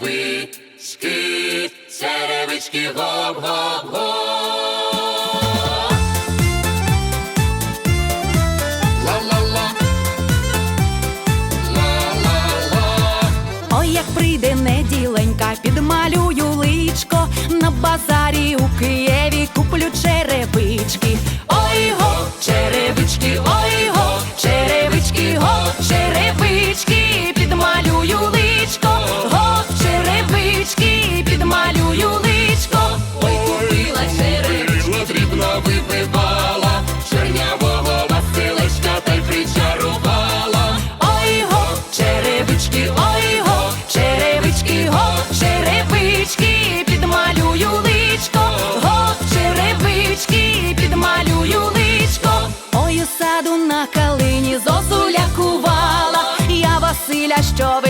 черевички, черевички, гоп-гоп-гоп. Ла-ла-ла. Ла-ла-ла. Ой, як прийде неділенька, підмалюю личко на базарі у Києві куплю черевички. Черевички, ой го, черевички, го, черевички, підмалюю личко, го, черевички, підмалюю личко. Ой, у саду на калині зозуля кувала, я Василя що раз